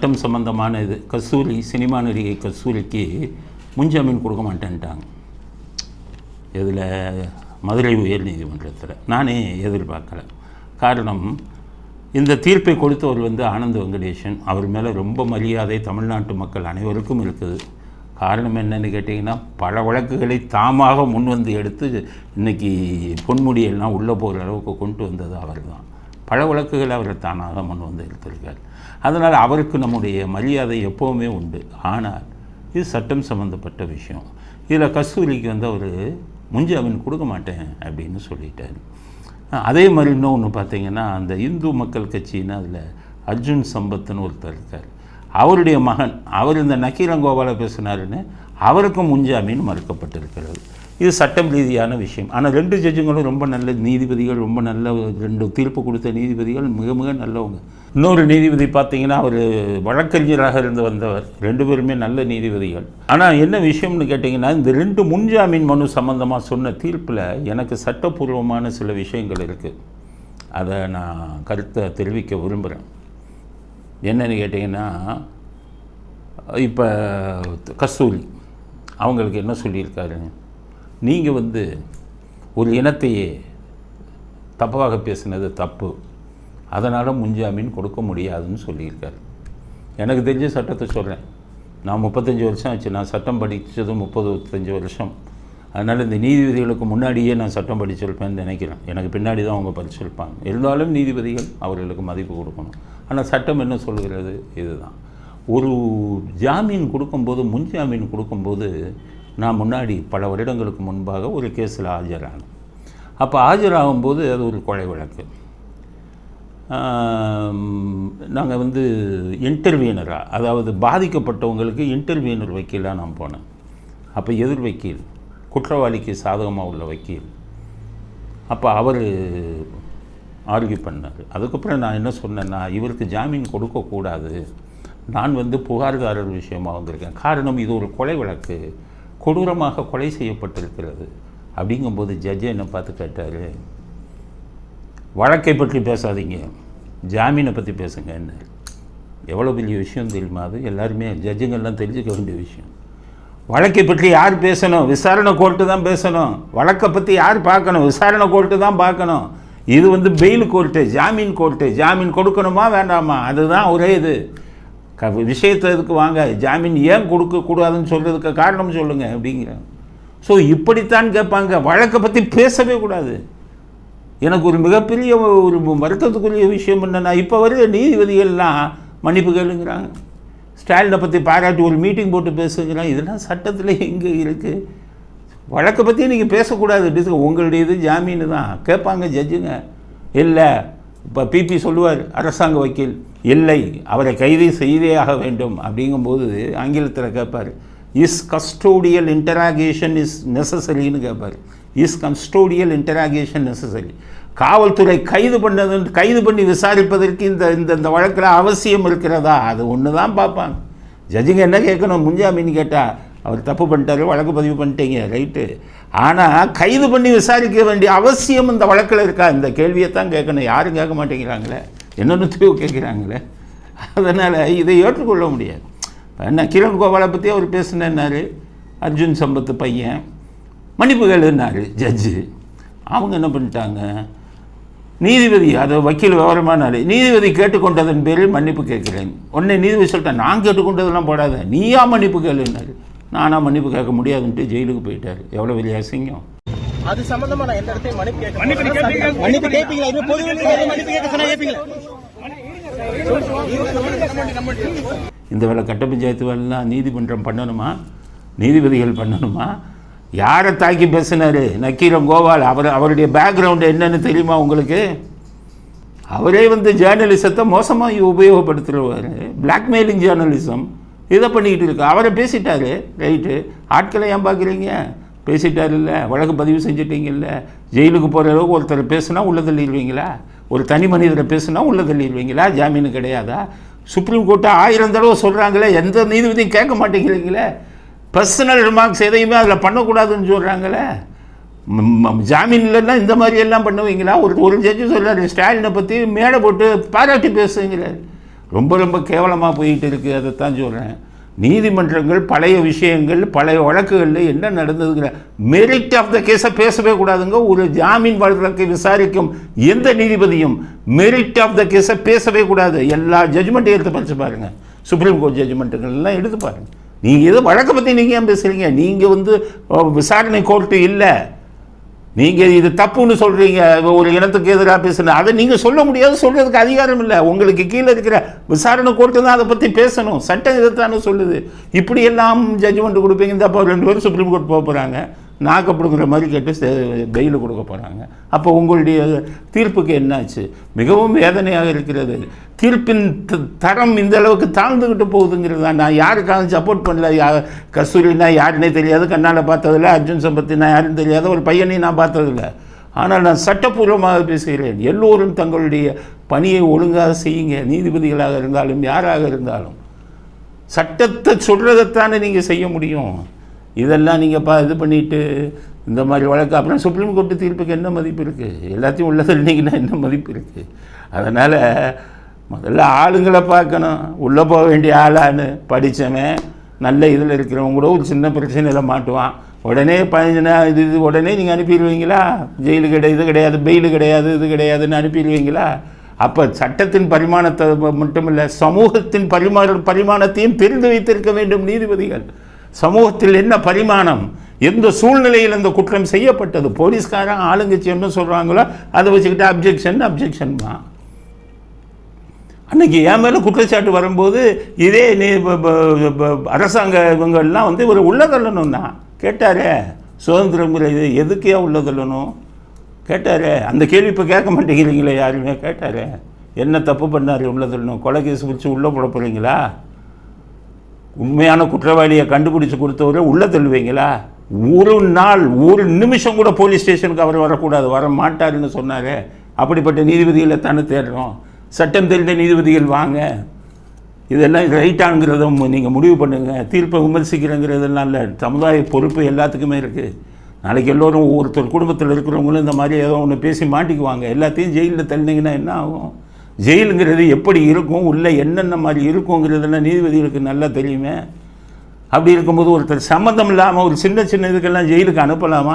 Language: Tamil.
சட்டம் சம்பந்தமான இது கஸ்தூரி சினிமா நடிகை கஸ்தூரிக்கு முன்ஜாமீன் கொடுக்க மாட்டேன்ட்டாங்க. இதில் மதுரை உயர் நீதிமன்றத்தில் நானே எதிர்பார்க்கல. காரணம் இந்த தீர்ப்பை கொடுத்தவர் வந்து ஆனந்த் வெங்கடேஷன் அவர் மேலே ரொம்ப மரியாதை தமிழ்நாட்டு மக்கள் அனைவருக்கும் இருக்குது. காரணம் என்னென்னு கேட்டிங்கன்னா பல வழக்குகளை தாமாக முன் வந்து எடுத்து இன்றைக்கி பொன்முடியெல்லாம் உள்ளே போகிற அளவுக்கு கொண்டு வந்தது அவர் தான் பல வழக்குகளை அவர் தானாக முன் வந்து எடுத்திருக்கார் அதனால் அவருக்கு நம்முடைய மரியாதை எப்போவுமே உண்டு. ஆனால் இது சட்டம் சம்மந்தப்பட்ட விஷயம். இதில் கஸ்தூரிக்கு வந்து அவர் முன்ஜாமீன் கொடுக்க மாட்டேன் அப்படின்னு சொல்லிட்டார். அதே மாதிரி இன்னொன்று பார்த்தீங்கன்னா அந்த இந்து மக்கள் கட்சின்னு அதில் அர்ஜுன் சம்பத்துன்னு ஒருத்தர் இருக்கார். அவருடைய மகன் அவர் இந்த நக்கீரங்கோபால பேசினாருன்னு அவருக்கும் முன்ஜாமீன் மறுக்கப்பட்டிருக்கிறது. இது சட்டம் ரீதியான விஷயம். ஆனால் ரெண்டு ஜட்ஜுங்களும் ரொம்ப நல்ல நீதிபதிகள் ரொம்ப நல்ல ரெண்டு தீர்ப்பு கொடுத்த நீதிபதிகள் மிக மிக நல்லவங்க. இன்னொரு நீதிபதி பார்த்தீங்கன்னா அவர் வழக்கறிஞராக இருந்து வந்தவர். ரெண்டு பேருமே நல்ல நீதிபதிகள். ஆனால் என்ன விஷயம்னு கேட்டிங்கன்னா இந்த ரெண்டு முன்ஜாமீன் மனு சம்மந்தமாக சொன்ன தீர்ப்பில் எனக்கு சட்டப்பூர்வமான சில விஷயங்கள் இருக்குது அதை நான் கருத்தை தெரிவிக்க விரும்புகிறேன். என்னன்னு கேட்டிங்கன்னா இப்போ கஸ்தூரி அவங்களுக்கு என்ன சொல்லியிருக்காருங்க நீங்கள் வந்து ஒரு இனத்தையே தப்பாக பேசினது தப்பு. அதனால் முன்ஜாமீன் கொடுக்க முடியாதுன்னு சொல்லியிருக்காரு. எனக்கு தெரிஞ்ச சட்டத்தை சொல்கிறேன் நான் முப்பத்தஞ்சு வருஷம் ஆச்சு. நான் சட்டம் படித்தது முப்பது முப்பத்தஞ்சு வருஷம். அதனால் இந்த நீதிபதிகளுக்கு முன்னாடியே நான் சட்டம் படிச்சிருப்பேன்னு நினைக்கிறேன். எனக்கு பின்னாடி தான் அவங்க படிச்சிருப்பாங்க இருந்தாலும் நீதிபதிகள் அவர்களுக்கு மதிப்பு கொடுக்கணும். ஆனால் சட்டம் என்ன சொல்கிறது இதுதான். ஒரு ஜாமீன் கொடுக்கும்போது முன்ஜாமீன் கொடுக்கும்போது நான் முன்னாடி பல வருடங்களுக்கு முன்பாக ஒரு கேஸில் ஆஜரானேன். அப்போ ஆஜராகும்போது அது ஒரு கொலை வழக்கு. நாங்கள் வந்து இன்டர்வியூனராக அதாவது பாதிக்கப்பட்டவங்களுக்கு இன்டர்வியூனர் வக்கீலாக நான் போனேன். அப்போ எதிர் வக்கீல் குற்றவாளிக்கு சாதகமாக உள்ள வக்கீல். அப்போ அவர் ஆர்கியூ பண்ணார். அதுக்கப்புறம் நான் என்ன சொன்னேன்னா இவருக்கு ஜாமீன் கொடுக்கக்கூடாது. நான் வந்து புகார்தாரர் விஷயமாக வந்திருக்கேன். காரணம் இது ஒரு கொலை வழக்கு. கொடூரமாக கொலை செய்யப்பட்டிருக்கிறது. அப்படிங்கும்போது ஜட்ஜை என்னை பார்த்து கேட்டார் வழக்கை பற்றி பேசாதீங்க ஜாமீனை பற்றி பேசுங்க என்ன எவ்வளோ பெரிய விஷயம் தெரியுமா அது? எல்லாருமே ஜட்ஜுங்கள்லாம் தெரிஞ்சுக்க வேண்டிய விஷயம். வழக்கை பற்றி யார் பேசணும்? விசாரணை கோர்ட்டு தான் பேசணும். வழக்கை பற்றி யார் பார்க்கணும்? விசாரணை கோர்ட்டு தான் பார்க்கணும். இது வந்து பெயில் கோர்ட்டு ஜாமீன் கோர்ட்டு ஜாமீன் கொடுக்கணுமா வேண்டாமா? அதுதான் ஒரே இது. க விஷயத்தை இதுக்கு வாங்க? ஜாமீன் ஏன் கொடுக்கக்கூடாதுன்னு சொல்கிறதுக்கு காரணம் சொல்லுங்கள் அப்படிங்கிறாங்க ஸோ இப்படித்தான் கேட்பாங்க. வழக்கை பற்றி பேசவே கூடாது. எனக்கு ஒரு மிகப்பெரிய ஒரு வருத்தத்துக்குரிய விஷயம் என்னென்னா இப்போ வரைய நீதிபதிகள்லாம் மன்னிப்பு கேளுங்கிறாங்க. ஸ்டாலினை பற்றி பாராட்டி ஒரு மீட்டிங் போட்டு பேசுங்கிறாங்க. இதெல்லாம் சட்டத்தில் எங்கே இருக்குது வழக்கை பற்றி நீங்கள் பேசக்கூடாது. உங்களுடைய இது ஜாமீனு தான். கேட்பாங்க ஜட்ஜுங்க. இல்லை இப்போ பிபி சொல்லுவார் அரசாங்க வக்கீல் இல்லை அவரை கைது செய்தே ஆக வேண்டும். அப்படிங்கும்போது ஆங்கிலத்தில் கேட்பார் இஸ் கஸ்டோடியல் இன்டராகேஷன் இஸ் நெசசரின்னு கேட்பார் இஸ் கஸ்டோடியல் இன்டராகேஷன் நெசசரி காவல்துறை கைது பண்ணது கைது பண்ணி விசாரிப்பதற்கு இந்த இந்த இந்த வழக்கில் அவசியம் இருக்கிறதா? அது ஒன்று தான் பார்ப்பாங்க. ஜட்ஜுங்க என்ன கேட்கணும்? முன்ஜாமீன் கேட்டால் அவர் தப்பு பண்ணிட்டாரு வழக்கு பதிவு பண்ணிட்டீங்க ரைட்டு ஆனால் கைது பண்ணி விசாரிக்க வேண்டிய அவசியம் இந்த வழக்கில் இருக்கா? இந்த கேள்வியை தான் கேட்கணும். யாரும் கேட்க மாட்டேங்கிறாங்களே? என்னென்னத்தையோ கேட்குறாங்களே? அதனால் இதை ஏற்றுக்கொள்ள முடியாது. என்ன கிரண் கோபாலை பற்றி அவர் பேசினார் அர்ஜுன் சம்பத்து பையன். மன்னிப்பு கேளுன்னாரு ஜட்ஜு அவங்க என்ன பண்ணிட்டாங்க? நீதிபதி அதை வக்கீல் விவரமானாரு. நீதிபதி கேட்டுக்கொண்டதன் பேரில் மன்னிப்பு கேட்குறேன். உடனே நீதிபதி சொல்லிட்டேன் நான் கேட்டுக்கொண்டதெல்லாம் போடாத. நீயா மன்னிப்பு கேளுன்னாரு. நானா மன்னிப்பு கேட்க முடியாதுன்ட்டு ஜெயிலுக்கு போயிட்டார். எவ்வளோ பெரிய அசிங்கம். அது சம்பந்தமா நான் எந்த இடத்தையும் மன்னிப்பு கேட்க மன்னிப்பு மன்னிப்பு கேட்பீங்களா? இது பொது வெளியில மன்னிப்பு கேட்க சொன்னா கேட்பீங்களா? இந்த வேலை கட்ட பஞ்சாயத்து வேலைலாம் நீதிமன்றம் பண்ணணுமா? நீதிபதிகள் பண்ணணுமா? யாரை தாக்கி பேசினார்? நக்கீரம் கோபால் அவர் அவருடைய பேக்ரவுண்டு என்னன்னு தெரியுமா உங்களுக்கு? அவரே வந்து ஜேர்னலிசத்தை மோசமாக உபயோகப்படுத்துகிறவர் பிளாக்மெயிலிங் ஜேர்னலிசம் இதை பண்ணிக்கிட்டு இருக்கு. அவரை பேசிட்டாரு. ரைட்டு ஆட்களை ஏன் பார்க்குறீங்க? பேசிட்டார் இல்லை. வழக்கு பதிவு செஞ்சிட்டீங்கல்ல ஜெயிலுக்கு போகிற அளவுக்கு ஒருத்தர் பேசுனா உள்ள தள்ளிடுவீங்களா? ஒரு தனி மனிதரை பேசுனா உள்ள தள்ளிடுவீங்களா? ஜாமீன் கிடையாதா? சுப்ரீம் கோர்ட்டை ஆயிரம் தடவை சொல்கிறாங்களே எந்த நீதிபதியும் கேட்க மாட்டேங்கிறீங்களே? பர்சனல் ரிமார்க்ஸ் எதையுமே அதில் பண்ணக்கூடாதுன்னு சொல்கிறாங்களே ஜாமீன் இல்லைன்னா இந்த மாதிரி எல்லாம் பண்ணுவீங்களா? ஒரு ஒரு ஜட்ஜு சொல்றாரு ஸ்டாலினை பற்றி மேடை போட்டு பாராட்டி பேசுங்கிறார் ரொம்ப ரொம்ப கேவலமாக போயிட்டு இருக்குது அதைத்தான் சொல்கிறேன் நீதிமன்றங்கள் பழைய விஷயங்கள் பழைய வழக்குகளில் என்ன நடந்ததுங்கிற மெரிட் ஆஃப் த கேஸை பேசவே கூடாதுங்க. ஒரு ஜாமீன் வழக்கை விசாரிக்கும் எந்த நீதிபதியும் மெரிட் ஆஃப் த கேஸை பேசவே கூடாது. எல்லா ஜட்ஜ்மெண்ட்டையும் எடுத்து படிச்சு பாருங்கள் சுப்ரீம் கோர்ட் ஜட்ஜ்மெண்ட்டுகள் எடுத்து பாருங்கள் நீங்கள் எது வழக்கை பற்றி நீங்கள் ஏன் பேசுகிறீங்க நீங்கள் வந்து விசாரணை கோர்ட்டு இல்லை. நீங்கள் இது தப்புன்னு சொல்கிறீங்க ஒரு இனத்துக்கு எதிராக பேசுன அதை நீங்கள் சொல்ல முடியாது சொல்கிறதுக்கு அதிகாரம் இல்லை. உங்களுக்கு கீழே இருக்கிற விசாரணை கோர்ட்டு தான் அதை பற்றி பேசணும். சட்டம் இதைத்தானே சொல்லுது. இப்படி எல்லாம் ஜட்ஜ்மெண்ட் கொடுப்பீங்க. இந்த அப்போ ரெண்டு பேரும் சுப்ரீம் கோர்ட் போக போகிறாங்க நாக்கப்படுங்கிற மாதிரி கேட்டு பெயில் கொடுக்க போகிறாங்க அப்போ உங்களுடைய தீர்ப்புக்கு என்னாச்சு? மிகவும் வேதனையாக இருக்கிறது. தீர்ப்பின் த- தரம் இந்த அளவுக்கு தாழ்ந்துக்கிட்டு போகுதுங்கிறது தான். நான் யாருக்காக சப்போர்ட் பண்ணல. யா கஸ்தூரினா யாருன்னே தெரியாது. கண்ணால் பார்த்ததில்ல. அர்ஜுன் சம்பத்தினா யாருன்னு தெரியாத. ஒரு பையனையும் நான் பார்த்ததில்ல. ஆனால் நான் சட்டப்பூர்வமாக பேசுகிறேன். எல்லோரும் தங்களுடைய பணியை ஒழுங்காக செய்யுங்க. நீதிபதிகளாக இருந்தாலும் யாராக இருந்தாலும். சட்டத்தை சொல்கிறதைத்தானே நீங்கள் செய்ய முடியும். இதெல்லாம் நீங்கள் பா இது பண்ணிட்டு இந்த மாதிரி வழக்கு. அப்புறம் சுப்ரீம் கோர்ட்டு தீர்ப்புக்கு என்ன மதிப்பு இருக்குது எல்லாத்தையும் உள்ள சொன்னீங்கன்னா என்ன மதிப்பு இருக்குது அதனால் முதல்ல ஆளுங்களை பார்க்கணும். உள்ளே போக வேண்டிய ஆளான்னு படித்தவன் நல்ல இதில் இருக்கிறவங்க கூட ஒரு சின்ன பிரச்சனையில் மாட்டுவான். உடனே பதினஞ்சுனா இது இது உடனே நீங்கள் அனுப்பிடுவீங்களா? ஜெயிலு கிடையாது இது கிடையாது பெயிலு கிடையாது இது கிடையாதுன்னு அனுப்பிடுவீங்களா? அப்போ சட்டத்தின் பரிமாணத்தை மட்டுமில்லை சமூகத்தின் பரிமாண பரிமாணத்தையும் தெரிந்து வைத்திருக்க வேண்டும் நீதிபதிகள். சமூகத்தில் என்ன பரிமாணம்? எந்த சூழ்நிலையில் அந்த குற்றம் செய்யப்பட்டது? போலீஸ்காரன் ஆளுங்கட்சி என்ன சொல்கிறாங்களோ அதை வச்சுக்கிட்டு அப்ஜெக்ஷன் அப்ஜெக்ஷன் தான் அன்னைக்கு என் மேலே குற்றச்சாட்டு வரும்போது இதே நீ அரசாங்க இவங்கெல்லாம் வந்து ஒரு உள்ளதள்ளணும் தான். கேட்டாரே சுதந்திரங்கிற இது எதுக்கே உள்ளதள்ளணும்? கேட்டாரே அந்த கேள்வி இப்போ கேட்க மாட்டேங்கிறீங்களே யாருமே? கேட்டாரே என்ன தப்பு பண்ணார் உள்ளதள்ளணும்? கொலை கேஸ் பிடிச்சி உள்ளே போட போகிறீங்களா உண்மையான குற்றவாளியை கண்டுபிடிச்சு கொடுத்தவரை உள்ளே தள்ளுவீங்களா? ஒரு நாள் ஒரு நிமிஷம் கூட போலீஸ் ஸ்டேஷனுக்கு அவர் வரக்கூடாது. வர மாட்டாருன்னு சொன்னாரே. அப்படிப்பட்ட நீதிபதிகளை தானே தேடுறோம். சட்டம் தெரிந்த நீதிபதிகள் வாங்க. இதெல்லாம் ரைட்டாங்கிறத நீங்கள் முடிவு பண்ணுங்கள் தீர்ப்பை விமர்சிக்கிறேங்கிறதெல்லாம் இல்லை. சமுதாய பொறுப்பு எல்லாத்துக்குமே இருக்குது நாளைக்கு எல்லோரும் ஒருத்தர் குடும்பத்தில் இருக்கிறவங்களும் இந்த மாதிரி ஏதோ ஒன்று பேசி மாட்டிக்குவாங்க. எல்லாத்தையும் ஜெயிலில் தள்ளினீங்கன்னா என்ன ஆகும்? ஜெயிலுங்கிறது எப்படி இருக்கும்? உள்ளே என்னென்ன மாதிரி இருக்குங்கிறதெல்லாம் நீதிபதிகளுக்கு நல்லா தெரியுமே. அப்படி இருக்கும்போது ஒருத்தர் சம்மந்தம் இல்லாமல் ஒரு சின்ன சின்ன இதுக்கெல்லாம் ஜெயிலுக்கு அனுப்பலாமா?